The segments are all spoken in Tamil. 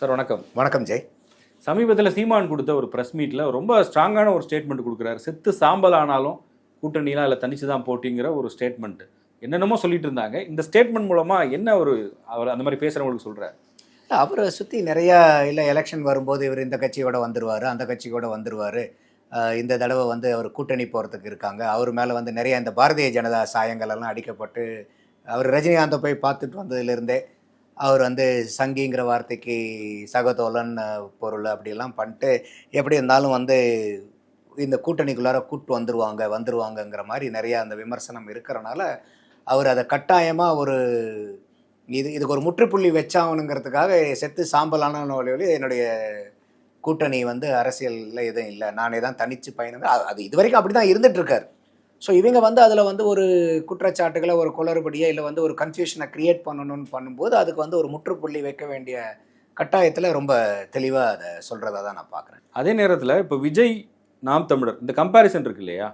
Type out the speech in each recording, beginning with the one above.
சார் வணக்கம். வணக்கம் ஜெய். சமீபத்தில் சீமான் கொடுத்த ஒரு ப்ரெஸ் மீட்டில் ரொம்ப ஸ்ட்ராங்கான ஒரு ஸ்டேட்மெண்ட் கொடுக்குறாரு. செத்து சாம்பல் ஆனாலும் கூட்டணிலாம் இல்லை தனிச்சு தான் போட்டிங்கிற ஒரு ஸ்டேட்மெண்ட் என்னென்னமோ சொல்லிட்டு இருந்தாங்க. இந்த ஸ்டேட்மெண்ட் மூலமாக என்ன ஒரு அவர் அந்த மாதிரி பேசுகிறவங்களுக்கு சொல்கிறார் அவரை சுற்றி நிறையா இல்லை எலெக்ஷன் வரும்போது இவர் இந்த கட்சியோட வந்துருவார் அந்த கட்சியோட வந்துருவார். இந்த தடவை வந்து அவர் கூட்டணி போகிறதுக்கு இருக்காங்க. அவர் மேலே வந்து நிறைய இந்த பாரதிய ஜனதா சாயங்கள் எல்லாம் அடிக்கப்பட்டு அவர் ரஜினிகாந்தை போய் பார்த்துட்டு வந்ததுலேருந்தே அவர் வந்து சங்கிங்கிற வார்த்தைக்கு சகதோலன் பொருள் அப்படிலாம் பண்ணிட்டு எப்படி இருந்தாலும் வந்து இந்த கூட்டணிக்குள்ளார கூட்டு வந்துருவாங்க வந்துருவாங்கங்கிற மாதிரி நிறையா அந்த விமர்சனம் இருக்கிறனால அவர் அதை கட்டாயமாக ஒரு இது இதுக்கு ஒரு முற்றுப்புள்ளி வச்சாகணுங்கிறதுக்காக செத்து சாம்பலான வழியில் என்னுடைய கூட்டணி வந்து அரசியலில் எதுவும் இல்லை. நானே தான் தனித்து பயணம் அது- அது இது வரைக்கும் அப்படி தான் இருந்துகிட்ருக்கார் ஸோ இவங்க வந்து அதில் வந்து ஒரு குற்றச்சாட்டுகளை ஒரு குளறுபடியோ இல்லை வந்து ஒரு கன்ஃபியூஷனை க்ரியேட் பண்ணணும்னு பண்ணும்போது அதுக்கு வந்து ஒரு முற்றுப்புள்ளி வைக்க வேண்டிய கட்டாயத்தில் ரொம்ப தெளிவாக அதை சொல்கிறதா தான் நான் பார்க்குறேன் அதே நேரத்தில் இப்போ விஜய் நாம் தமிழர் இந்த கம்பேரிசன் இருக்கு இல்லையா?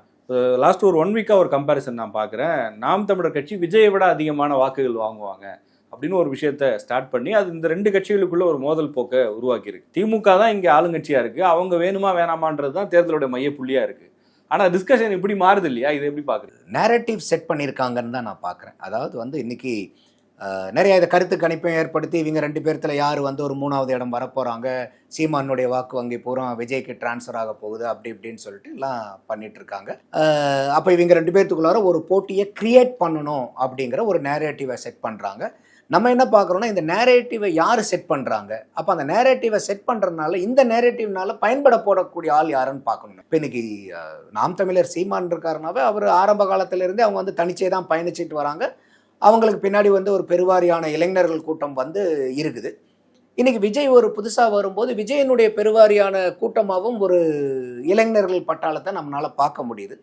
லாஸ்ட் ஒரு ஒன் வீக்காக ஒரு கம்பேரிசன் நான் பார்க்குறேன் நாம் தமிழர் கட்சி விஜயை விட அதிகமான வாக்குகள் வாங்குவாங்க அப்படின்னு ஒரு விஷயத்த ஸ்டார்ட் பண்ணி அது இந்த ரெண்டு கட்சிகளுக்குள்ள ஒரு மோதல் போக்கை உருவாக்கியிருக்கு. திமுக தான் இங்கே ஆளுங்கட்சியாக இருக்குது அவங்க வேணுமா வேணாமான்றது தான் தேர்தலுடைய மையப்புள்ளியாக இருக்குது ஆனால் டிஸ்கஷன் இப்படி மாறுது இல்லையா? இதை எப்படி பார்க்குறது நேரட்டிவ் செட் பண்ணியிருக்காங்கன்னு தான் நான் பார்க்குறேன் அதாவது வந்து இன்னைக்கு நிறைய இதை கருத்து கணிப்பையும் ஏற்படுத்தி இவங்க ரெண்டு பேர்த்தில் யார் வந்து ஒரு மூணாவது இடம் வரப்போகிறாங்க சீமானுடைய வாக்கு வங்கி பூரா விஜய்க்கு ட்ரான்ஸ்ஃபர் ஆக போகுது அப்படி இப்படின்னு சொல்லிட்டு எல்லாம் பண்ணிட்டு இருக்காங்க அப்போ இவங்க ரெண்டு பேர்த்துக்குள்ளார ஒரு போட்டியை கிரியேட் பண்ணணும் அப்படிங்கிற ஒரு நேரேட்டிவை செட் பண்ணுறாங்க நம்ம என்ன பார்க்குறோன்னா இந்த நேரேட்டிவை யார் செட் பண்ணுறாங்க அப்போ அந்த நேரேட்டிவை செட் பண்ணுறதுனால இந்த நேரேட்டிவ்னால பயன்பட போடக்கூடிய ஆள் யாருன்னு பார்க்கணும். இப்போ இன்னைக்கு நாம் தமிழர் சீமான் இருக்காருனாவே அவர் ஆரம்ப காலத்திலிருந்தே அவங்க வந்து தனிச்சே தான் பயணிச்சிட்டு வராங்க. அவங்களுக்கு பின்னாடி வந்து ஒரு பெருவாரியான இளைஞர்கள் கூட்டம் வந்து இருக்குது. இன்னைக்கு விஜய் ஒரு புதுசாக வரும்போது விஜயனுடைய பெருவாரியான கூட்டமாகவும் ஒரு இளைஞர்கள் பட்டாளத்தை நம்மளால் பார்க்க முடியுது.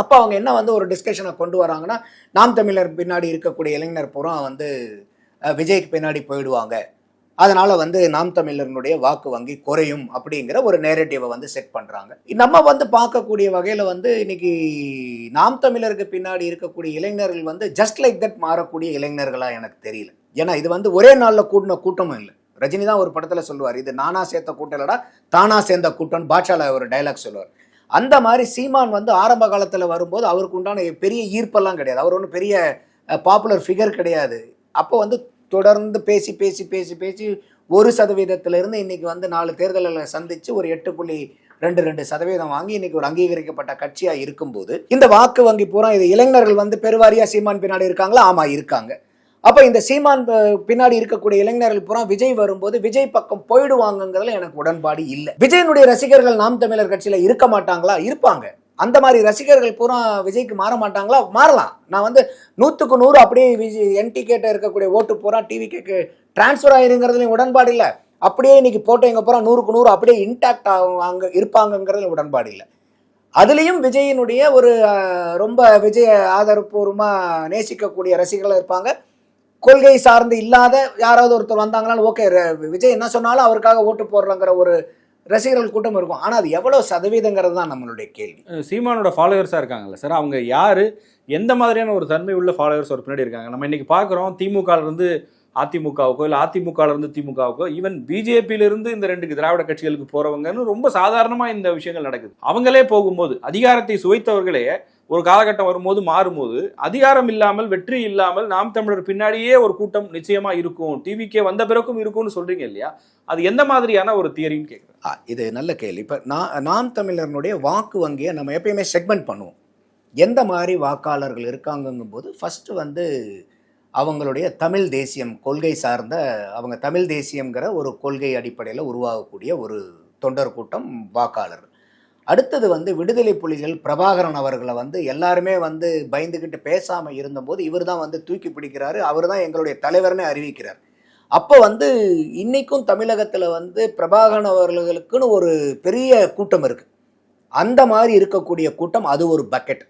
அப்போ அவங்க என்ன வந்து ஒரு டிஸ்கஷனை கொண்டு வராங்கன்னா நாம் தமிழர் பின்னாடி இருக்கக்கூடிய இளைஞர் பூரா வந்து விஜய்க்கு பின்னாடி போயிடுவாங்க. அதனால் வந்து நாம் தமிழர்களுடைய வாக்கு வங்கி குறையும் அப்படிங்கிற ஒரு நேரட்டிவை வந்து செட் பண்ணுறாங்க நம்ம வந்து பார்க்கக்கூடிய வகையில் வந்து இன்னைக்கு நாம் தமிழருக்கு பின்னாடி இருக்கக்கூடிய இளைஞர்கள் வந்து ஜஸ்ட் லைக் தட் மாறக்கூடிய இளைஞர்களாக எனக்கு தெரியல. ஏன்னா இது வந்து ஒரே நாளில் கூட்டின கூட்டமும் இல்லை. ரஜினி தான் ஒரு படத்தில் சொல்லுவார் இது நானா சேர்த்த கூட்டம் இல்லடா தானா சேர்ந்த கூட்டம் பாட்ஷால ஒரு டைலாக் சொல்லுவார். அந்த மாதிரி சீமான் வந்து ஆரம்ப காலத்தில் வரும்போது அவருக்கு உண்டான பெரிய ஈர்ப்பெல்லாம் கிடையாது. அவர் ஒன்றும் பெரிய பாப்புலர் ஃபிகர் கிடையாது. அப்போ வந்து தொடர்ந்து பேசி பேசி பேசி பேசி ஒரு சதவீதத்திலிருந்து இன்னைக்கு வந்து நாலு தேர்தல்களை சந்தித்து ஒரு எட்டு புள்ளி ரெண்டு ரெண்டு சதவீதம் வாங்கி இன்னைக்கு ஒரு அங்கீகரிக்கப்பட்ட கட்சியாக இருக்கும்போது இந்த வாக்கு வங்கி பூரா இது இளைஞர்கள் வந்து பெருவாரியாக சீமான் பின்னாடி இருக்காங்களா? ஆமாம் இருக்காங்க. அப்போ இந்த சீமான் பின்னாடி இருக்கக்கூடிய இளைஞர்கள் பூரா விஜய் வரும்போது விஜய் பக்கம் போயிடுவாங்கங்கிறதுல எனக்கு உடன்பாடு இல்லை. விஜயனுடைய ரசிகர்கள் நாம் தமிழர் கட்சியில் இருக்க மாட்டாங்களா? இருப்பாங்க. அந்த மாதிரி ரசிகர்கள் பூரா விஜய்க்கு மாற மாட்டாங்களா? மாறலாம். நான் வந்து நூற்றுக்கு நூறு அப்படியே விஜய் என்டிகேட்ட இருக்கக்கூடிய ஓட்டு பூரா டிவிக்கு டிரான்ஸ்ஃபர் ஆயிருங்கிறதுலையும் உடன்பாடு இல்லை. அப்படியே இன்னைக்கு போட்டோ எங்கே பூரா நூறுக்கு நூறு அப்படியே இன்டாக்ட் ஆகும் அங்கே இருப்பாங்கங்கிறதுல உடன்பாடு இல்லை. அதுலேயும் விஜயினுடைய ஒரு ரொம்ப விஜய ஆதரப்பூர்வமாக நேசிக்கக்கூடிய ரசிகர்கள் இருப்பாங்க. கொள்கை சார்ந்து இல்லாத யாராவது ஒருத்தர் வந்தாங்கனாலும் ஓகே விஜய் என்ன சொன்னாலும் அவருக்காக ஓட்டு போடுறங்கிற ஒரு ரசிகர்கள் கூட்டம் இருக்கும். ஆனால் அது எவ்வளோ சதவீதங்கிறது தான் நம்மளுடைய கேள்வி. சீமானோட ஃபாலோவர்ஸாக இருக்காங்கல்ல சார் அவங்க யார்? எந்த மாதிரியான ஒரு தன்மை உள்ள ஃபாலோவர்ஸ் ஒரு பின்னாடி இருக்காங்க? நம்ம இன்றைக்கி பார்க்குறோம் திமுகலேருந்து அதிமுகவுக்கோ இல்லை அதிமுகலேருந்து திமுகவுக்கோ ஈவன் பிஜேபியிலிருந்து இந்த ரெண்டு திராவிட கட்சிகளுக்கு போகிறவங்கன்னு ரொம்ப சாதாரணமாக இந்த விஷயங்கள் நடக்குது. அவங்களே போகும்போது அதிகாரத்தை சுவைத்தவர்களே ஒரு காலகட்டம் வரும்போது மாறும்போது அதிகாரம் இல்லாமல் வெற்றி இல்லாமல் நாம் தமிழர் பின்னாடியே ஒரு கூட்டம் நிச்சயமா இருக்கும். டிவிக்கே வந்த பிறக்கும் இருக்கும்னு சொல்றீங்க இல்லையா? அது எந்த மாதிரியான ஒரு தியரின்னு கேட்குறேன் இது நல்ல கேள்வி. இப்போ நான் நாம் தமிழர்னுடைய வாக்கு வங்கியை நம்ம எப்பயுமே செக்மெண்ட் பண்ணுவோம். எந்த மாதிரி வாக்காளர்கள் இருக்காங்கங்கும் போது ஃபஸ்ட்டு வந்து அவங்களுடைய தமிழ் தேசியம் கொள்கை சார்ந்த அவங்க தமிழ் தேசியங்கிற ஒரு கொள்கை அடிப்படையில் உருவாகக்கூடிய ஒரு தொண்டர் கூட்டம் வாக்காளர் அடுத்தது வந்து விடுதலை புலிகள் பிரபாகரன் அவர்களை வந்து எல்லாருமே வந்து பயந்துக்கிட்டு பேசாமல் இருந்தபோது இவர் தான் வந்து தூக்கி பிடிக்கிறாரு. அவர் தான் எங்களுடைய தலைவர்னு அறிவிக்கிறார். அப்போ வந்து இன்றைக்கும் தமிழகத்தில் வந்து பிரபாகரன் அவர்களுக்குன்னு ஒரு பெரிய கூட்டம் இருக்குது அந்த மாதிரி இருக்கக்கூடிய கூட்டம் அது ஒரு பக்கெட்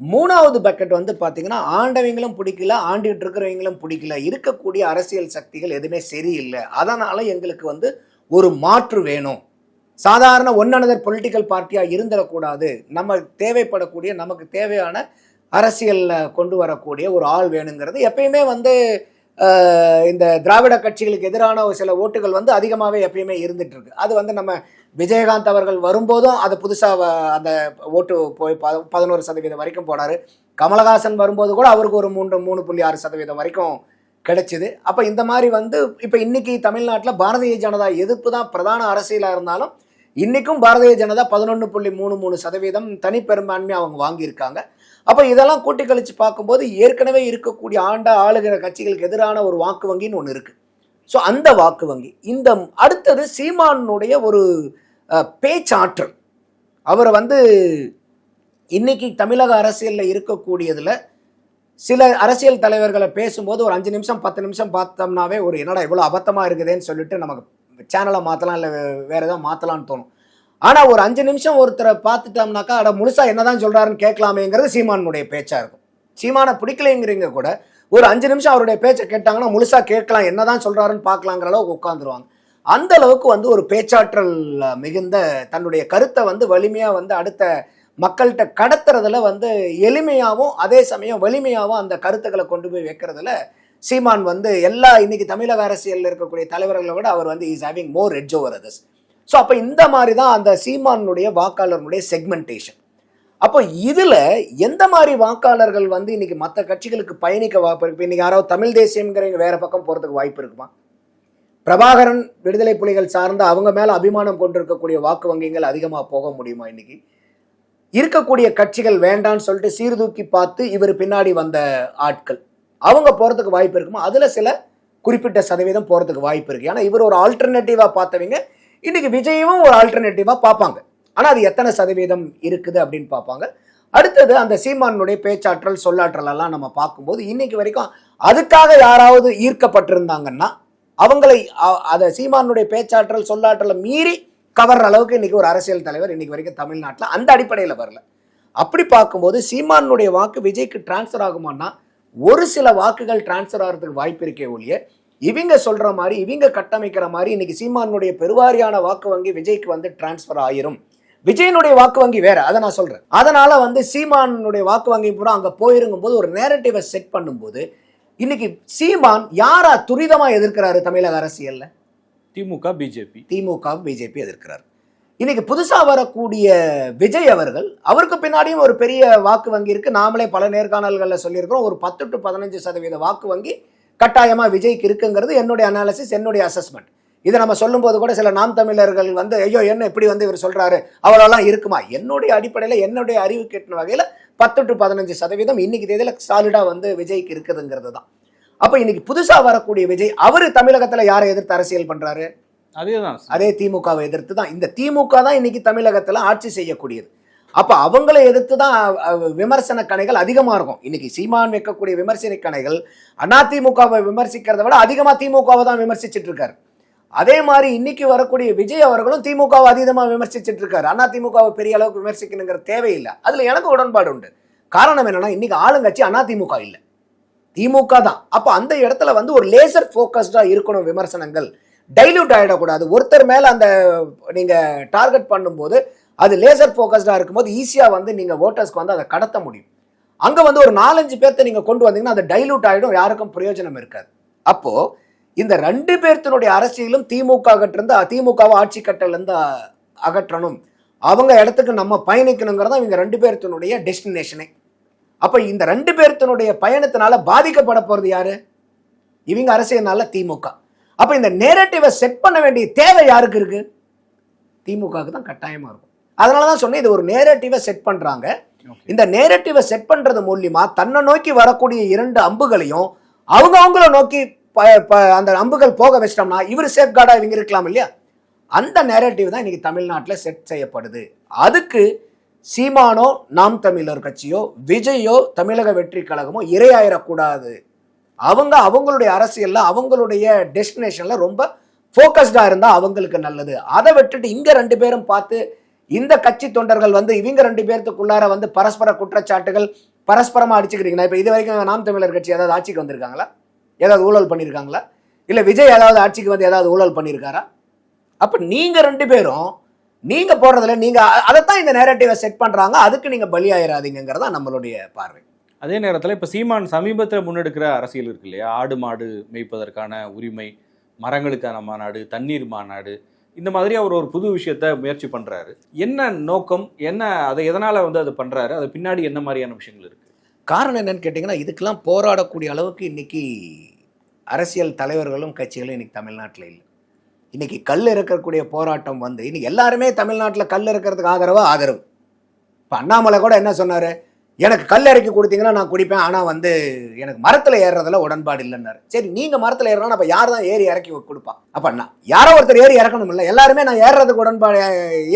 மூணாவது பக்கெட் வந்து பார்த்தீங்கன்னா ஆண்டவங்களும் பிடிக்கல ஆண்டிகிட்டு இருக்கிறவங்களும் பிடிக்கல. இருக்கக்கூடிய அரசியல் சக்திகள் எதுவுமே சரியில்லை. அதனால் எங்களுக்கு வந்து ஒரு மாற்று வேணும். சாதாரண ஒன் அனதர் பொலிட்டிக்கல் பார்ட்டியாக இருந்துடக்கூடாது. நம்ம தேவைப்படக்கூடிய நமக்கு தேவையான அரசியலில் கொண்டு வரக்கூடிய ஒரு ஆள் வேணுங்கிறது. எப்பயுமே வந்து இந்த திராவிட கட்சிகளுக்கு எதிரான ஒரு சில ஓட்டுகள் வந்து அதிகமாகவே எப்பயுமே இருந்துட்டு இருக்கு அது வந்து நம்ம விஜயகாந்த் அவர்கள் வரும்போதும் அது புதுசாக அந்த ஓட்டு போய் பதினோரு சதவீதம் வரைக்கும் போனார். கமலஹாசன் வரும்போது கூட அவருக்கு ஒரு மூன்று மூணு புள்ளி ஆறு சதவீதம் வரைக்கும் கிடைச்சிது. அப்போ இந்த மாதிரி வந்து இப்போ இன்னைக்கு தமிழ்நாட்டில் பாரதிய ஜனதா எதிர்ப்பு தான் பிரதான அரசியலாக இருந்தாலும் இன்றைக்கும் பாரதிய ஜனதா பதினொன்று புள்ளி மூணு மூணு சதவீதம் தனிப்பெரும்பான்மை அவங்க வாங்கியிருக்காங்க. அப்போ இதெல்லாம் கூட்டி கழித்து பார்க்கும்போது ஏற்கனவே இருக்கக்கூடிய ஆண்ட ஆளுகிற கட்சிகளுக்கு எதிரான ஒரு வாக்கு வங்கின்னு ஒன்று இருக்குது ஸோ அந்த வாக்கு வங்கி இந்த அடுத்தது சீமானுடைய ஒரு பேச்சாற்றல். அவரை வந்து இன்னைக்கு தமிழக அரசியலில் இருக்கக்கூடியதில் சில அரசியல் தலைவர்களை பேசும்போது ஒரு அஞ்சு நிமிஷம் பத்து நிமிஷம் பார்த்தோம்னாவே ஒரு என்னடா இவ்வளோ அபத்தமாக இருக்குதேன்னு சொல்லிட்டு நமக்கு சேனலை மாற்றலாம் இல்லை வேறு எதாவது மாற்றலான்னு தோணும். ஆனால் ஒரு அஞ்சு நிமிஷம் ஒருத்தரை பார்த்துட்டோம்னாக்கா அட முழுசாக என்னதான் சொல்கிறாருன்னு கேட்கலாமேங்கிறது சீமானுடைய பேச்சாக இருக்கும். சீமானை பிடிக்கலைங்கிறீங்க கூட ஒரு அஞ்சு நிமிஷம் அவருடைய பேச்சை கேட்டாங்கன்னா முழுசாக கேட்கலாம் என்னதான் சொல்கிறாருன்னு பார்க்கலாங்கிற அளவுக்கு உட்காந்துருவாங்க அந்த அளவுக்கு வந்து ஒரு பேச்சாற்றல் மிகுந்த தன்னுடைய கருத்தை வந்து வலிமையாக வந்து அடுத்த மக்கள்கிட்ட கடத்துறதுல வந்து எளிமையாகவும் அதே சமயம் வலிமையாகவும் அந்த கருத்துக்களை கொண்டு போய் வைக்கிறதுல சீமான் வந்து எல்லா இன்னைக்கு தமிழக அரசியலில் இருக்கக்கூடிய தலைவர்களை விட அவர் வந்து is having more edge over others so அப்போ இந்த மாதிரி தான் அந்த சீமானுடைய வாக்காளர்களுடைய செக்மெண்டேஷன் அப்போ இதில் எந்த மாதிரி வாக்காளர்கள் வந்து இன்னைக்கு மற்ற கட்சிகளுக்கு பயணிக்க வாய்ப்பு இருக்கு இன்னைக்கு யாராவது தமிழ் தேசியம்ங்கிறவங்க வேற பக்கம் போகிறதுக்கு வாய்ப்பு இருக்குமா? பிரபாகரன் விடுதலை புலிகள் சார்ந்த அவங்க மேலே அபிமானம் கொண்டிருக்கக்கூடிய வாக்கு வங்கிகள் அதிகமாக போக முடியுமா இன்னைக்கு? இருக்கக்கூடிய கட்சிகள் வேண்டான்னு சொல்லிட்டு சீர்தூக்கி பார்த்து இவர் பின்னாடி வந்த ஆட்கள். அவங்க போகிறதுக்கு வாய்ப்பு இருக்குமோ அதில் சில குறிப்பிட்ட சதவீதம் போகிறதுக்கு வாய்ப்பு இருக்குது ஏன்னா இவர் ஒரு ஆல்டர்னேட்டிவாக பார்த்தவங்க. இன்னைக்கு விஜயமும் ஒரு ஆல்டர்னேட்டிவாக பார்ப்பாங்க. ஆனால் அது எத்தனை சதவீதம் இருக்குது அப்படின்னு பார்ப்பாங்க. அடுத்தது அந்த சீமானுடைய பேச்சாற்றல் சொல்லாற்றல் எல்லாம் நம்ம பார்க்கும்போது இன்னைக்கு வரைக்கும் அதுக்காக யாராவது ஈர்க்கப்பட்டிருந்தாங்கன்னா அவங்களை அதை சீமானுடைய பேச்சாற்றல் சொல்லாற்றலை மீறி கவர்ற அளவுக்கு இன்னைக்கு ஒரு அரசியல் தலைவர் இன்னைக்கு வரைக்கும் தமிழ்நாட்டில் அந்த அடிப்படையில் வரல. அப்படி பார்க்கும்போது சீமானுடைய வாக்கு விஜய்க்கு டிரான்ஸ்ஃபர் ஆகுமான்னா ஒரு சில வாக்குகள் டிரான்ஸ்ஃபர் ஆகிறதுக்கு வாய்ப்பு இருக்கே ஒழிய இவங்க சொல்ற மாதிரி இவங்க கட்டமைக்கிற மாதிரி இன்னைக்கு சீமானுடைய பெருவாரியான வாக்கு வங்கி விஜய்க்கு வந்து டிரான்ஸ்ஃபர் ஆயிரும். விஜயனுடைய வாக்கு வங்கி வேற அதை நான் சொல்றேன். அதனால வந்து சீமானுடைய வாக்கு வங்கி பூரா அங்க போயிருக்கும் போது ஒரு நேரட்டிவை செட் பண்ணும்போது இன்னைக்கு சீமான் யாரா துரிதமா எதிர்க்கிறாரு தமிழக அரசியல்ல? DMK BJP. திமுக பிஜேபி எதிர்க்கிறார். இன்னைக்கு புதுசாக வரக்கூடிய விஜய் அவர்கள் அவருக்கு பின்னாடியும் ஒரு பெரிய வாக்கு வங்கி இருக்கு. நாமளே பல நேர்காணல்களில் சொல்லியிருக்கிறோம். ஒரு பத்து டு பதினஞ்சு சதவீத வாக்கு வங்கி கட்டாயமாக விஜய்க்கு இருக்குங்கிறது என்னுடைய அனாலிசிஸ் என்னுடைய அசஸ்மெண்ட் இதை நம்ம சொல்லும்போது கூட சில நாம் தமிழர்கள் வந்து ஐயோ என்ன இப்படி வந்து இவர் சொல்கிறாரு அவரெல்லாம் இருக்குமா? என்னுடைய அடிப்படையில் என்னுடைய அறிவு கேட்டின வகையில் பத்து டு பதினஞ்சு சதவீதம் இன்னைக்கு தேதியில் சாலிடாக வந்து விஜய்க்கு இருக்குதுங்கிறது தான். அப்போ இன்னைக்கு புதுசாக வரக்கூடிய விஜய் அவர் தமிழகத்தில் யாரை எதிர்த்து அரசியல் பண்ணுறாரு அதேதான் அதே திமுகவை எதிர்த்து தான். இந்த திமுக தான் இன்னைக்கு தமிழகத்துல ஆட்சி செய்யக்கூடியது. அப்ப அவங்களை எதிர்த்து தான் விமர்சன கணைகள் அதிகமா இருக்கும். இன்னைக்கு சீமான் வைக்கக்கூடிய விமர்சன கணைகள் அதிமுகவை விமர்சிக்கிறத விட அதிகமா திமுகவை தான் விமர்சிச்சுட்டு இருக்காரு. அதே மாதிரி இன்னைக்கு வரக்கூடிய விஜய் அவர்களும் திமுகவை அதீதமாக விமர்சிச்சிட்டு இருக்காரு. அதிமுகவை பெரிய அளவுக்கு விமர்சிக்கணுங்கிற தேவையில்லை. அதுல எனக்கு உடன்பாடு உண்டு. காரணம் என்னன்னா இன்னைக்கு ஆளுங்கட்சி அதிமுக இல்லை. திமுக தான். அப்ப அந்த இடத்துல வந்து ஒரு லேசர் ஃபோக்கஸ்டா இருக்கணும் விமர்சனங்கள். டைல்யூட் ஆகிடக்கூடாது ஒருத்தர் மேலே அந்த நீங்கள் டார்கெட் பண்ணும்போது அது லேசர் ஃபோக்கஸ்டாக இருக்கும்போது ஈஸியாக வந்து நீங்கள் ஓட்டர்ஸ்க்கு வந்து அதை கடத்த முடியும். அங்கே வந்து ஒரு நாலஞ்சு பேர்த்த நீங்கள் கொண்டு வந்தீங்கன்னா அது டைல்யூட் ஆகிடும் யாருக்கும் பிரயோஜனம் இருக்காது. அப்போது இந்த ரெண்டு பேர்த்தினுடைய அரசியலும் திமுக அகற்றிருந்து திமுகவை ஆட்சி கட்டலேருந்து அகற்றணும். அவங்க இடத்துக்கு நம்ம பயணிக்கணுங்கிறதா இவங்க ரெண்டு பேர்த்தினுடைய டெஸ்டினேஷனே அப்போ இந்த ரெண்டு பேர்த்தினுடைய பயணத்தினால பாதிக்கப்பட போகிறது யாரு? இவங்க அரசியல்னால திமுக. அப்ப இந்த நேரட்டிவை செட் பண்ண வேண்டிய தேவை யாருக்கு இருக்கு? திமுகவுக்கு தான் கட்டாயமா இருக்கும். அதனால தான் சொன்னேன் இது ஒரு நேரட்டிவை செட் பண்றாங்க. Okay. இந்த நேரட்டிவை செட் பண்றது மூலியமா தன்னை நோக்கி வரக்கூடிய இரண்டு அம்புகளையும் அவங்க அவங்கள நோக்கி அந்த அம்புகள் போக வச்சிட்டோம்னா இவர் சேஃப் கார்டா இவங்க இருக்கலாம் இல்லையா? அந்த நேரட்டிவ் தான் இன்னைக்கு தமிழ்நாட்டில் செட் செய்யப்படுது. அதுக்கு சீமானோ நாம் தமிழர் கட்சியோ விஜயோ தமிழக வெற்றி கழகமோ இரையாயிடக்கூடாது அவங்க அவங்களுடைய அரசியல்ல அவங்களுடைய டெஸ்டினேஷன்ல ரொம்ப ஃபோக்கஸ்டா இருந்தா அவங்களுக்கு நல்லது. அதை விட்டுட்டு இங்க ரெண்டு பேரும் பார்த்து இந்த கட்சி தொண்டர்கள் வந்து இவங்க ரெண்டு பேர்த்துக்குள்ளார வந்து பரஸ்பர குற்றச்சாட்டுகள் பரஸ்பரமா அடிச்சுக்கிறீங்களா? இப்ப இது வரைக்கும் நாம் தமிழர் கட்சி ஏதாவது ஆட்சிக்கு வந்திருக்காங்களா? ஏதாவது ஊழல் பண்ணியிருக்காங்களா இல்ல விஜய் ஏதாவது ஆட்சிக்கு வந்து ஏதாவது ஊழல் பண்ணியிருக்காரா அப்ப நீங்க ரெண்டு பேரும் நீங்க போடுறதுல நீங்க அதைத்தான் இந்த நேரட்டிவை செட் பண்றாங்க. அதுக்கு நீங்க பலியாயிராதீங்கிறதா நம்மளுடைய பார்வை. அதே நேரத்தில் இப்போ சீமான் சமீபத்தில் முன்னெடுக்கிற அரசியல் இருக்கு இல்லையா? ஆடு மாடு மேய்ப்பதற்கான உரிமை மரங்களுக்கான மாநாடு தண்ணீர் மாநாடு இந்த மாதிரி அவர் ஒரு புது விஷயத்த முயற்சி பண்ணுறாரு என்ன நோக்கம்? என்ன அதை எதனால் வந்து அது பண்ணுறாரு அது பின்னாடி என்ன மாதிரியான விஷயங்கள் இருக்குது காரணம் என்னன்னு கேட்டிங்கன்னா இதுக்கெல்லாம் போராடக்கூடிய அளவுக்கு இன்றைக்கி அரசியல் தலைவர்களும் கட்சிகளும் இன்றைக்கி தமிழ்நாட்டில் இல்லை. இன்னைக்கு கல் இறக்கக்கூடிய போராட்டம் வந்து இன்றைக்கி எல்லாருமே தமிழ்நாட்டில் கல் இறக்கிறதுக்கு ஆதரவா ஆதரவு. இப்போ அண்ணாமலை கூட என்ன சொன்னார்? எனக்கு கல் இறக்கி கொடுத்தீங்கன்னா நான் குடிப்பேன். ஆனால் வந்து எனக்கு மரத்தில் ஏறுறதுல உடன்பாடு இல்லைன்னாரு. சரி நீங்கள் மரத்தில் ஏறணும் அப்போ யார் தான் ஏறி இறக்கி கொடுப்பா? அப்போ நான். யாரோ ஒருத்தர் ஏறி இறக்கணும் இல்லை. எல்லாருமே நான் ஏறுறதுக்கு உடன்பாடு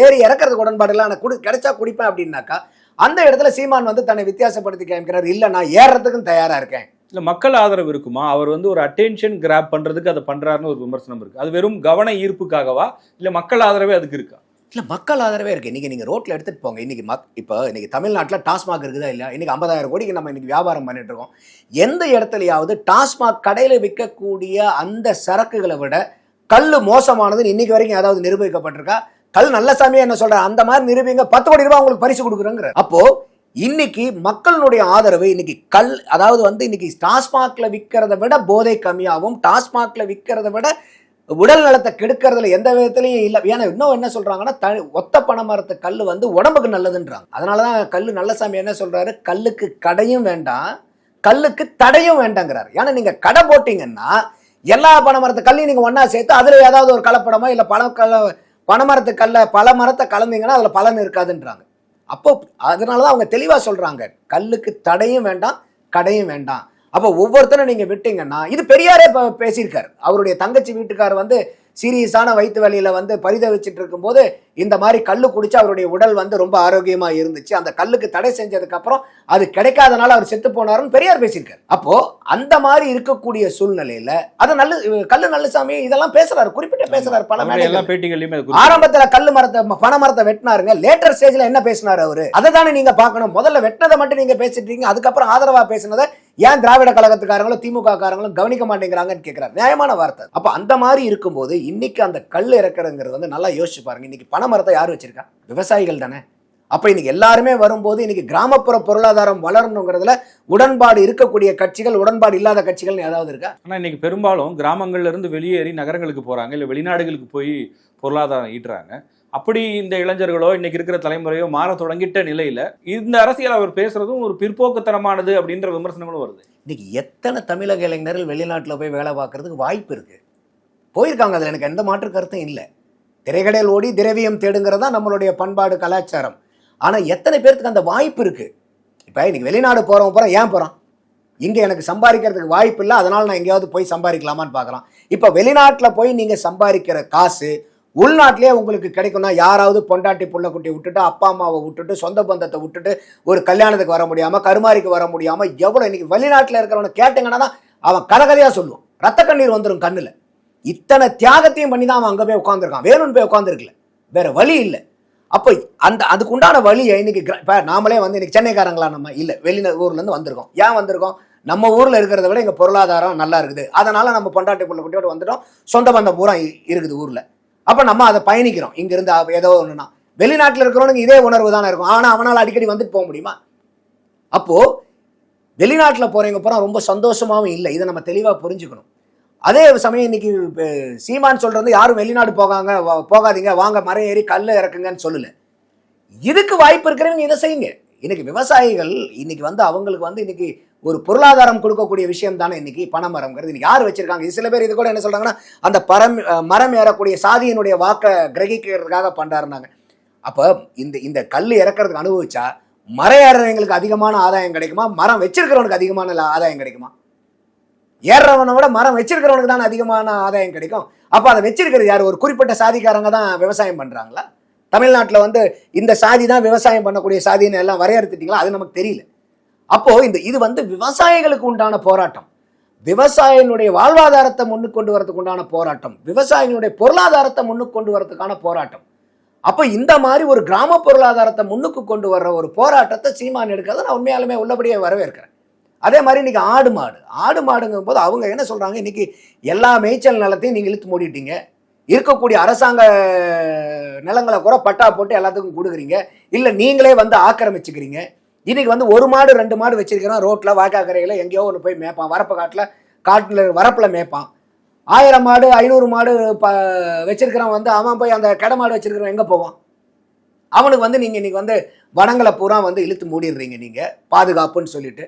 ஏறி இறக்கிறதுக்கு உடன்பாடு இல்லை. நான் குடி கிடைச்சா குடிப்பேன் அப்படின்னாக்கா அந்த இடத்துல சீமான் வந்து தன்னை வித்தியாசப்படுத்தி காமிக்கிறார் இல்லை நான் ஏறுறதுக்கும் தயாராக இருக்கேன். இல்லை மக்கள் ஆதரவு இருக்குமா? அவர் வந்து ஒரு அட்டென்ஷன் கிராப் பண்ணுறதுக்கு அதை பண்ணுறாருன்னு ஒரு விமர்சனம் இருக்குது அது வெறும் கவன ஈர்ப்புக்காகவா? இல்லை மக்கள் ஆதரவே அதுக்கு இருக்கா? இல்லை மக்கள் ஆதரவே இருக்குது இன்றைக்கி நீங்கள் ரோட்டில் எடுத்துகிட்டு போங்க. இன்றைக்கி மக் இப்போ இன்றைக்கி தமிழ்நாட்டில் டாஸ்மாக் இருக்குதா இல்லையா? இன்னைக்கு ஐம்பதாயிரம் கோடிக்கு நம்ம இன்றைக்கி வியாபாரம் பண்ணிகிட்ருக்கோம் எந்த இடத்துலையாவது டாஸ்மாக் கடையில் விற்கக்கூடிய அந்த சரக்குகளை விட கல் மோசமானதுன்னு இன்றைக்கி வரைக்கும் ஏதாவது நிரூபிக்கப்பட்டிருக்கா? கல் நல்ல சாமியாக என்ன சொல்கிறேன் அந்த மாதிரி நிரூபிங்க பத்து கோடி ரூபாய் உங்களுக்கு பரிசு கொடுக்குறேங்கிற அப்போது இன்னைக்கு மக்களுடைய ஆதரவு இன்னைக்கு கல் அதாவது வந்து இன்னைக்கு டாஸ்மாக்ல விற்கிறத விட போதை கம்மியாகவும் டாஸ்மாக்ல விற்கிறத விட உடல் நலத்தை கெடுக்கிறதுல எந்த விதத்துலையும் இல்லை. ஏன்னா இன்னும் என்ன சொல்றாங்கன்னா த ஒத்த பனை மரத்து கல் வந்து உடம்புக்கு நல்லதுன்றாங்க. அதனால தான் கல் நல்லசாமி என்ன சொல்றாரு? கல்லுக்கு கடையும் வேண்டாம் கல்லுக்கு தடையும் வேண்டாங்கிறாரு. ஏன்னா நீங்க கடை போட்டீங்கன்னா எல்லா பனை மரத்து கல்லையும் நீங்க ஒன்னா சேர்த்து அதுல ஏதாவது ஒரு கலப்படமோ இல்லை பழம் கல பனைமரத்து கல்ல பல மரத்தை கலந்தீங்கன்னா அதுல பலன் இருக்காதுன்றாங்க. அப்போ அதனால தான் அவங்க தெளிவாக சொல்றாங்க. கல்லுக்கு தடையும் வேண்டாம் கடையும் வேண்டாம். அப்போ ஒவ்வொருத்தரும் நீங்கள் விட்டீங்கன்னா இது பெரியாரே பேசியிருக்காரு. அவருடைய தங்கச்சி வீட்டுக்கார் வந்து சீரியஸான வயிற்று வலியில் வந்து பரிதவிச்சிட்டு இருக்கும்போது இந்த மாதிரி கல்லு குடிச்சு அவருடைய உடல் வந்து ரொம்ப ஆரோக்கியமா இருந்துச்சு. அந்த கல்லுக்கு தடை செஞ்சதுக்கு அப்புறம் அது கிடைக்காதனால அவர் செத்து போனாருன்னு பெரியார் பேசியிருக்காரு. அப்போ அந்த மாதிரி இருக்கக்கூடிய சூழ்நிலையில அது நல்ல கல்லு நல்லசாமி இதெல்லாம் பேசுறாரு குறிப்பிட்ட பேசுறாரு பல குறிப்பிட்டு- ஆரம்பத்துல கல்லு மரத்தை பனை மரத்தை வெட்டினாருங்க. லேட்டர் ஸ்டேஜ்ல என்ன பேசினாரு அவரு? அதை தானே நீங்க பார்க்கணும். முதல்ல வெட்டினதை மட்டும் நீங்க பேசிட்டு இருக்கீங்க. அதுக்கப்புறம் ஆதரவா பேசினதை ஏன் திராவிட கழகத்துக்காரங்களும் திமுக காரங்களும் கவனிக்க மாட்டேங்கிறாங்கன்னு கேட்கிறாரு நியாயமான வார்த்தை. அப்ப அந்த மாதிரி இருக்கும்போது இன்னைக்கு அந்த கல் இறக்குறதுங்கிறது வந்து நல்லா யோசிச்சு பாருங்க. இன்னைக்கு பனை மரத்தை யார் வச்சிருக்கா? விவசாயிகள் தானே. அப்ப இன்னைக்கு எல்லாருமே வரும்போது இன்னைக்கு கிராமப்புற பொருளாதாரம் வளரணுங்கிறதுல உடன்பாடு இருக்கக்கூடிய கட்சிகள் உடன்பாடு இல்லாத கட்சிகள் ஏதாவது இருக்கா? ஆனா இன்னைக்கு பெரும்பாலும் கிராமங்கள்ல இருந்து வெளியேறி நகரங்களுக்கு போறாங்க இல்ல வெளிநாடுகளுக்கு போய் பொருளாதாரம் ஈட்டுறாங்க. அப்படி இந்த இளைஞர்களோ இன்னைக்கு இருக்கிற தலைமுறையோ மாற தொடங்கிட்ட நிலையில இந்த அரசியல் அவர் பேசுறதும் ஒரு பிற்போக்குத்தனமானது அப்படின்ற விமர்சனங்களும் வருது. இன்னைக்கு எத்தனை தமிழக இளைஞர்கள் வெளிநாட்டில் போய் வேலை பார்க்கறதுக்கு வாய்ப்பு இருக்கு? போயிருக்காங்க அதில் எனக்கு எந்த மாற்று கருத்தும் இல்லை. திரைக்கடையில் ஓடி திரவியம் தேடுங்கிறது தான் நம்மளுடைய பண்பாடு கலாச்சாரம். ஆனால் எத்தனை பேர்த்துக்கு அந்த வாய்ப்பு இருக்குது இப்போ இன்னைக்கு வெளிநாடு போகிறவங்க போகிறோம் ஏன் போகிறோம் இங்கே எனக்கு சம்பாதிக்கிறதுக்கு வாய்ப்பு இல்லை அதனால் நான் எங்கேயாவது போய் சம்பாதிக்கலாமான்னு பார்க்குறோம் இப்போ வெளிநாட்டில் போய் நீங்கள் சம்பாதிக்கிற காசு உள்நாட்டிலே உங்களுக்கு கிடைக்கும்னா யாராவது பொண்டாட்டி புள்ள குட்டி விட்டுட்டு அப்பா அம்மாவை விட்டுட்டு சொந்த பந்தத்தை விட்டுட்டு ஒரு கல்யாணத்துக்கு வர முடியாமல் கருமாரிக்கு வர முடியாமல் எவ்வளோ இன்னைக்கு வெளிநாட்டில் இருக்கிறவனை கேட்டிங்கன்னா தான் அவன் கதகதையாக சொல்லுவான். ரத்த கண்ணீர் வந்துடும் கண்ணில். இத்தனை தியாகத்தையும் பண்ணி தான் அவன் அங்கே போய் உட்காந்துருக்கான் வேணும்னு போய் உட்காந்துருக்கல வேற வழி இல்லை. அப்போ அந்த அதுக்கு உண்டான வழியை இன்னைக்கு இப்போ நாமளே வந்து இன்னைக்கு சென்னைக்காரங்களா நம்ம இல்லை வெளிந ஊர்லேருந்து வந்திருக்கோம். ஏன் வந்திருக்கோம்? நம்ம ஊரில் இருக்கிறத விட எங்கள் பொருளாதாரம் நல்லா இருக்குது. அதனால் நம்ம பொண்டாட்டி பிள்ளை குட்டியோட வந்துட்டோம். சொந்த பந்த பூரா இருக்குது ஊரில். அப்போ நம்ம அதை பயணிக்கிறோம். இங்கேருந்து ஏதோ ஒன்றுனா வெளிநாட்டில் இருக்கிறவனுக்கு இதே உணர்வு தானே இருக்கும். ஆனால் அவனால் அடிக்கடி வந்துட்டு போக முடியுமா? அப்போது வெளிநாட்டில் போகிறவங்க போகிறோம் ரொம்ப சந்தோஷமாகவும் இல்லை. இதை நம்ம தெளிவாக புரிஞ்சுக்கணும். அதே சமயம் இன்னைக்கு சீமான் சொல்றது யாரும் வெளிநாடு போகாங்க போகாதீங்க வாங்க மரம் ஏறி கல்ல இறக்குங்கன்னு சொல்லல. இதுக்கு வாய்ப்பு இருக்கிறவங்க இதை செய்யுங்க. இன்னைக்கு விவசாயிகள் இன்னைக்கு வந்து அவங்களுக்கு வந்து இன்னைக்கு ஒரு பொருளாதாரம் கொடுக்கக்கூடிய விஷயம் தானே இன்னைக்கு பனைமரம்ங்கிறது. இன்னைக்கு யார் வச்சிருக்காங்க? சில பேர் இது கூட என்ன சொல்றாங்கன்னா அந்த பரம் மரம் ஏறக்கூடிய சாதியினுடைய வாக்கை கிரகிக்கிறதுக்காக பண்றாருனாங்க அப்போ இந்த இந்த கல் இறக்கிறதுக்கு அனுபவிச்சா மரம் ஏறுறவங்களுக்கு அதிகமான ஆதாயம் கிடைக்குமா? மரம் வச்சிருக்கிறவனுக்கு அதிகமான ஆதாயம் கிடைக்குமா? ஏறுறவனை விட மரம் வச்சிருக்கிறவனுக்கு தான் அதிகமான ஆதாயம் கிடைக்கும். அப்போ அதை வச்சிருக்கிறது யார்? ஒரு குறிப்பிட்ட சாதிக்காரங்க தான் விவசாயம் பண்ணுறாங்களா தமிழ்நாட்டில் வந்து இந்த சாதி தான் விவசாயம் பண்ணக்கூடிய சாதின்னு எல்லாம் வரையறுத்துட்டீங்களா? அது நமக்கு தெரியல. அப்போது இந்த இது வந்து விவசாயிகளுக்கு உண்டான போராட்டம். விவசாயிகளுடைய வாழ்வாதாரத்தை முன்னுக்கு கொண்டு வரதுக்கு உண்டான போராட்டம். விவசாயிகளுடைய பொருளாதாரத்தை முன்னுக்கு கொண்டு வரதுக்கான போராட்டம். அப்போ இந்த மாதிரி ஒரு கிராம பொருளாதாரத்தை முன்னுக்கு கொண்டு வர்ற ஒரு போராட்டத்தை சீமான் எடுக்கிறத நான் உண்மையாலுமே உள்ளபடியே வரவேற்கிறேன். அதே மாதிரி இன்னைக்கு ஆடு மாடு. ஆடு மாடுங்கும் போது அவங்க என்ன சொல்கிறாங்க இன்னைக்கு எல்லா மேய்ச்சல் நிலத்தையும் நீங்கள் இழுத்து மூடிட்டீங்க. இருக்கக்கூடிய அரசாங்க நிலங்களை கூட பட்டா போட்டு எல்லாத்துக்கும் கொடுக்குறீங்க. இல்லை நீங்களே வந்து ஆக்கிரமிச்சுக்கிறீங்க. இன்னைக்கு வந்து ஒரு மாடு ரெண்டு மாடு வச்சிருக்கிறான் ரோட்டில் வாய்க்காக்கரையில் எங்கேயோ ஒன்று போய் மேய்ப்பான். வரப்பு காட்டில் காட்டில் வரப்பில் மேய்ப்பான். ஆயிரம் மாடு ஐநூறு மாடு ப வச்சிருக்கிறவன் வந்து அவன் போய் அந்த கடை மாடு வச்சிருக்கிறவன் எங்கே போவான்? அவனுக்கு வந்து நீங்கள் இன்றைக்கி வந்து வனங்களை பூரா வந்து இழுத்து மூடிடுறீங்க நீங்கள் பாதுகாப்புன்னு சொல்லிட்டு.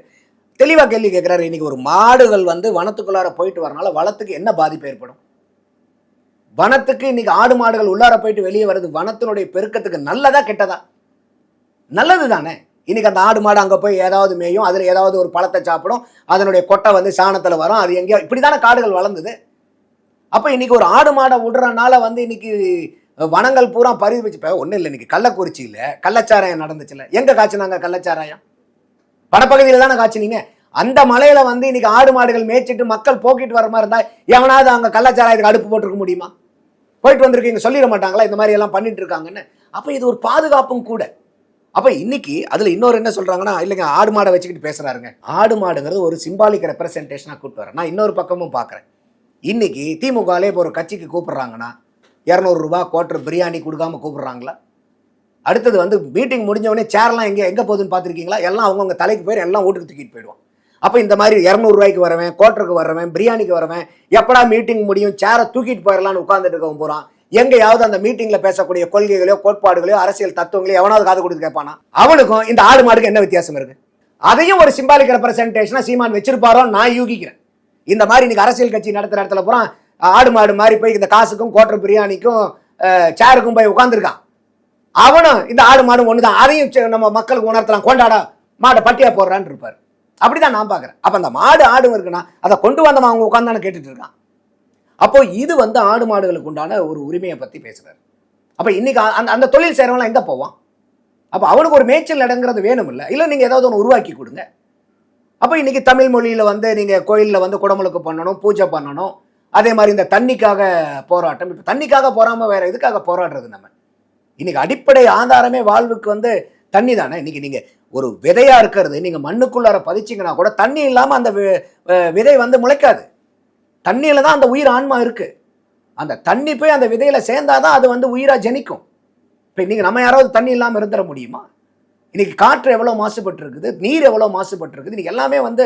தெளிவாக கேள்வி கேட்குறாரு இன்னைக்கு ஒரு மாடுகள் வந்து வனத்துக்குள்ளார போயிட்டு வரனால வனத்துக்கு என்ன பாதிப்பு ஏற்படும்? வனத்துக்கு இன்னைக்கு ஆடு மாடுகள் உள்ளார போயிட்டு வெளியே வர்றது வனத்தினுடைய பெருக்கத்துக்கு நல்லதா கெட்டதா? நல்லது தானே. இன்னைக்கு அந்த ஆடு மாடு அங்கே போய் ஏதாவது மேயும் அதில் ஏதாவது ஒரு பழத்தை சாப்பிடும் அதனுடைய கொட்டை வந்து சாணத்தில் வரும் அது எங்கேயோ இப்படி தானே காடுகள் வளர்ந்தது. அப்போ இன்னைக்கு ஒரு ஆடு மாடை விடுறனால வந்து இன்னைக்கு வனங்கள் பூரா பரிதவிச்சு இப்போ ஒன்றும் இல்லை இன்னைக்கு கள்ளக்குறிச்சியில் கள்ளச்சாராயம் நடந்துச்சுல எங்கே காய்ச்சினாங்க கள்ளச்சாராயம்? வனப்பகுதியில் தானே காய்ச்சினீங்க அந்த மலையில வந்து இன்னைக்கு ஆடு மாடுகள் மேய்ச்சிட்டு மக்கள் போக்கிட்டு வர மாதிரி இருந்தா எவனாவது அங்கே கள்ளச்சாராயத்துக்கு அடுப்பு போட்டிருக்க முடியுமா? போயிட்டு வந்திருக்கீங்க சொல்லிட மாட்டாங்களா? இந்த மாதிரி எல்லாம் பண்ணிட்டு இருக்காங்கன்னு. அப்போ இது ஒரு பாதுகாப்பும் கூட. அப்ப இன்னைக்கு அதுல இன்னொரு என்ன சொல்றாங்கன்னா இல்லைங்க ஆடு மாடை வச்சுக்கிட்டு பேசுறாருங்க. ஆடு மாடுங்கிறது ஒரு சிம்பாலிக் ரெப்ரசன்டேஷனா கூப்பிட்டு வரேன் நான் இன்னொரு பக்கமும் பாக்குறேன் இன்னைக்கு திமுகலே இப்போ ஒரு கட்சிக்கு கூப்பிடுறாங்கன்னா இரநூறுபா ரூபாய் பிரியாணி கொடுக்காம கூப்பிடுறாங்களா? அடுத்தது வந்து மீட்டிங் முடிஞ்சவொடனே சேர்லாம் எங்கே எங்கே போகுதுன்னு பார்த்துருக்கீங்களா? எல்லாம் அவங்கவுங்க தலைக்கு போயிடும் எல்லாம் வீட்டுக்கு தூக்கிட்டு போயிடுவான். அப்போ இந்த மாதிரி இரநூறுவாய்க்கு வரவன் கோட்டருக்கு வரவன் பிரியாணிக்கு வரவன் எப்படா மீட்டிங் முடியும் சேரை தூக்கிட்டு போயிடலான்னு உட்காந்துட்டு இருக்கவன் போகிறான் எங்கேயாவது அந்த மீட்டிங்கில் பேசக்கூடிய கொள்கைகளோ கோட்பாடுகளோ அரசியல் தத்துவங்களையோ எவனாவது காது கொடுத்து கேட்பானா? அவனுக்கும் இந்த ஆடு மாடுக்கு என்ன வித்தியாசம் இருக்கு? அதையும் ஒரு சிம்பாலிக் ரெப்ரசன்டேஷனாக சீமான் வச்சிருப்பாரோ நான் யூகிக்கிறேன். இந்த மாதிரி இன்னைக்கு அரசியல் கட்சி நடத்துகிற இடத்துல பூரா ஆடு மாடு மாதிரி போய் இந்த காசுக்கும் கோட்டர் பிரியாணிக்கும் சேருக்கும் போய் உட்காந்துருக்கான் அவனும் இந்த ஆடு மாடு தான் அதையும் நம்ம மக்களுக்கு உணர்த்தலாம். கொண்டாடா மாடை பட்டியாக போடுறான்னு இருப்பாரு. அப்படிதான் நான் பார்க்குறேன். அப்போ அந்த மாடு ஆடும் இருக்குன்னா அதை கொண்டு வந்தவன் அவங்க உட்காந்தானே கேட்டுட்டு இருக்கான். அப்போ இது வந்து ஆடு மாடுகளுக்கு உண்டான ஒரு உரிமையை பற்றி பேசுகிறார் அப்போ இன்றைக்கி அந்த அந்த தொழில் செய்கிறவங்களாம் எங்கே போவான்? அப்போ அவனுக்கு ஒரு மேய்ச்சல் இடங்கிறது வேணும் இல்லை இல்லை நீங்கள் ஏதாவது ஒன்று உருவாக்கி கொடுங்க. அப்போ இன்றைக்கி தமிழ் மொழியில் வந்து நீங்கள் கோயிலில் வந்து குடமுழுக்கு பண்ணணும் பூஜை பண்ணணும். அதே மாதிரி இந்த தண்ணிக்காக போராட்டம். இப்போ தண்ணிக்காக போகாமல் வேறு எதுக்காக போராடுறது நம்ம? இன்னைக்கு அடிப்படை ஆதாரமே வாழ்வுக்கு வந்து தண்ணி தானே இன்னைக்கு நீங்க ஒரு விதையா இருக்கிறது நீங்க மண்ணுக்குள்ளார பதிச்சிங்கன்னா கூட தண்ணி இல்லாம அந்த வி- விதை வந்து முளைக்காது. தண்ணியில தான் அந்த உயிர் ஆன்மா இருக்கு. அந்த தண்ணி போய் அந்த விதையில சேர்ந்தாதான் அது வந்து உயிரா ஜனிக்கும். இப்போ இன்றைக்கி நம்ம யாராவது தண்ணி இல்லாமல் இருந்துட முடியுமா? இன்னைக்கு காற்று எவ்வளோ மாசுபட்டு இருக்குது நீர் எவ்வளோ மாசுபட்டு இருக்குது இன்னைக்கு எல்லாமே வந்து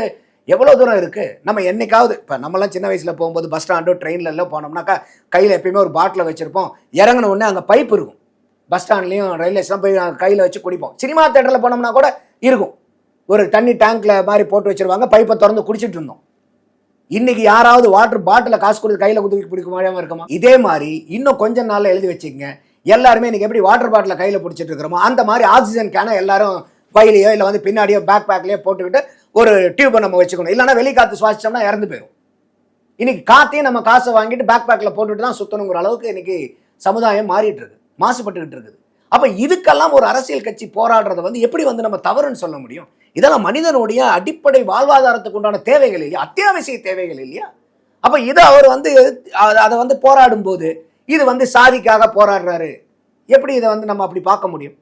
எவ்வளோ தூரம் இருக்குது நம்ம என்னைக்காவது இப்போ நம்மலாம் சின்ன வயசில் போகும்போது பஸ் ஸ்டாண்டோ ட்ரெயின்ல எல்லாம் போனோம்னாக்கா கையில் எப்பயுமே ஒரு பாட்டில் வச்சுருப்போம். இறங்கின உடனே அங்கே பைப் இருக்கும். பஸ் ஸ்டாண்ட்லேயும் ரயில்வே ஸ்டேஷன் போய் கையில் வச்சு குடிப்போம். சினிமா தேட்டரில் போனோம்னா கூட இருக்கும். ஒரு தண்ணி டேங்க்ல மாதிரி போட்டு வச்சிருவாங்க. பைப்பை திறந்து குடிச்சிட்டு இருந்தோம். இன்னைக்கு யாராவது வாட்டர் பாட்டில காசு கொடுத்து கையில குத்தி பிடிக்க முடியாம இருக்குமா? இதே மாதிரி இன்னும் கொஞ்ச நாள்ல எழுதி வச்சுக்கங்க. எல்லாருமே இன்னைக்கு எப்படி வாட்டர் பாட்டில கையில பிடிச்சிட்டு இருக்கிறோமோ அந்த மாதிரி ஆக்சிஜன் கேனை எல்லாரும் பையிலையோ இல்லை வந்து பின்னாடியோ பேக் பேக்லயோ போட்டுக்கிட்டு ஒரு டியூப்பை நம்ம வச்சுக்கணும். இல்லைன்னா வெளி சுவாசிச்சோம்னா இறந்து போயிடும் இன்னைக்கு காத்தையும் நம்ம காசை வாங்கிட்டு பேக் பேக்ல போட்டுட்டு தான் சுத்தணுங்கிற அளவுக்கு இன்னைக்கு சமுதாயம் மாறிட்டு இருக்கு. மாசுபட்டுக்கிட்டு இருக்குது. அப்போ இதுக்கெல்லாம் ஒரு அரசியல் கட்சி போராடுறத வந்து எப்படி வந்து நம்ம தவறுன்னு சொல்ல முடியும்? இதெல்லாம் மனிதனுடைய அடிப்படை வாழ்வாதாரத்துக்கு உண்டான தேவைகள் இல்லையா? அத்தியாவசிய தேவைகள் இல்லையா? அப்போ இதை அவர் வந்து அதை வந்து போராடும் போது இது வந்து சாதிக்காக போராடுறாரு. எப்படி இதை வந்து நம்ம அப்படி பார்க்க முடியும்?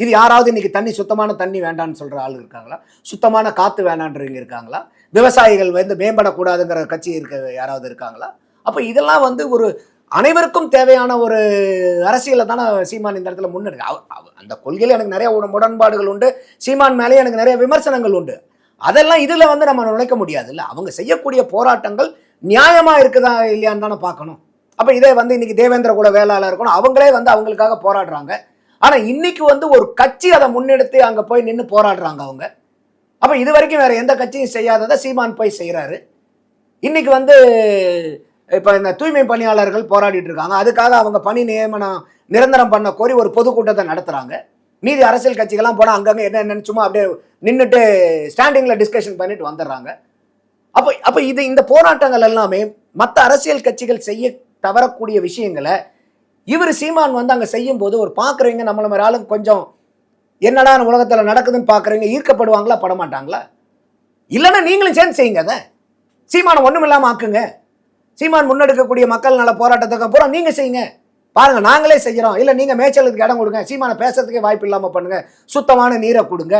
இது யாராவது இன்னைக்கு தண்ணி சுத்தமான தண்ணி வேண்டாம்னு சொல்கிற ஆள் இருக்காங்களா? சுத்தமான காற்று வேணான்றவங்க இருக்காங்களா? விவசாயிகள் வந்து மேம்படக்கூடாதுங்கிற கட்சி இருக்க யாராவது இருக்காங்களா? அப்போ இதெல்லாம் வந்து ஒரு அனைவருக்கும் தேவையான ஒரு அரசியலை தானே சீமான் இந்த இடத்துல முன்னெடுக்க. அவ- அந்த கொள்கையில எனக்கு நிறைய உடன்பாடுகள் முரண்பாடுகள் உண்டு. சீமான் மேலே எனக்கு நிறைய விமர்சனங்கள் உண்டு. அதெல்லாம் இதுல வந்து நம்ம நுழைக்க முடியாது இல்லை. அவங்க செய்யக்கூடிய போராட்டங்கள் நியாயமா இருக்குதா இல்லையான்னு தானே பார்க்கணும். அப்போ இதே வந்து இன்னைக்கு தேவேந்திர குல வேளாளர் இருக்கணும். அவங்களே வந்து அவங்களுக்காக போராடுறாங்க. ஆனால் இன்னைக்கு வந்து ஒரு கட்சி அதை முன்னெடுத்து அங்கே போய் நின்று போராடுறாங்க அவங்க. அப்போ இது வரைக்கும் வேற எந்த கட்சியும் செய்யாததை சீமான் போய் செய்கிறாரு இன்னைக்கு வந்து இப்போ இந்த தூய்மை பணியாளர்கள் போராடிட்டு இருக்காங்க அதுக்காக அவங்க பணி நியமனம் நிரந்தரம் பண்ண கோரி ஒரு பொதுக்கூட்டத்தை நடத்துகிறாங்க மீதி அரசியல் கட்சிகள்லாம் போனால் அங்கங்கே என்ன சும்மா அப்படியே நின்றுட்டு ஸ்டாண்டிங்கில் டிஸ்கஷன் பண்ணிட்டு வந்துடுறாங்க. அப்போ அப்போ இது இந்த போராட்டங்கள் எல்லாமே மற்ற அரசியல் கட்சிகள் செய்ய தவறக்கூடிய விஷயங்களை இவர் சீமான் வந்து அங்கே செய்யும்போது ஒரு பார்க்குறவங்க நம்மள மாதிரி ஆளுங்க கொஞ்சம் என்னடா உலகத்தில் நடக்குதுன்னு பார்க்குறவங்க ஈர்க்கப்படுவாங்களா படமாட்டாங்களா? இல்லைன்னா நீங்களும் சேர்ந்து செய்யுங்க அதை. சீமானை ஒன்றும் இல்லாமல் ஆக்குங்க. சீமான் முன்னெடுக்கக்கூடிய மக்கள் நல போராட்டத்துக்கு அப்புறம் நீங்கள் செய்யுங்க. பாருங்க நாங்களே செய்கிறோம் இல்லை நீங்கள் மேய்ச்சலுக்கு இடம் கொடுங்க. சீமானை பேசுறதுக்கே வாய்ப்பு இல்லாமல் பண்ணுங்க. சுத்தமான நீரை கொடுங்க.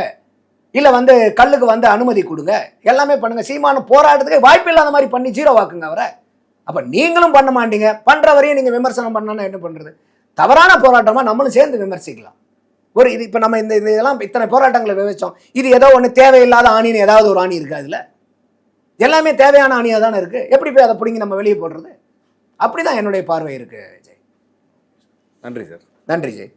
இல்லை வந்து கல்லுக்கு வந்து அனுமதி கொடுங்க. எல்லாமே பண்ணுங்க. சீமான போராட்டத்துக்கு வாய்ப்பு இல்லாத மாதிரி பண்ணி ஜீரோ வாக்குங்க அவரை. அப்போ நீங்களும் பண்ண மாட்டீங்க. பண்ணுற வரையும் நீங்கள் விமர்சனம் பண்ணனா என்ன பண்ணுறது தவறான போராட்டமாக நம்மளும் சேர்ந்து விமர்சிக்கலாம். ஒரு இது இப்போ நம்ம இந்த இதெல்லாம் இத்தனை போராட்டங்களை விவச்சோம் இது ஏதோ ஒன்று தேவையில்லாத ஆணின்னு ஏதாவது ஒரு ஆணி இருக்கா அதில். எல்லாமே தேவையான ஆணியாக தானே இருக்குது எப்படி போய் அதை பிடிங்கி நம்ம வெளியே போடுறது? அப்படி தான் என்னுடைய பார்வை இருக்குது ஜெய் நன்றி சார். நன்றி ஜெய்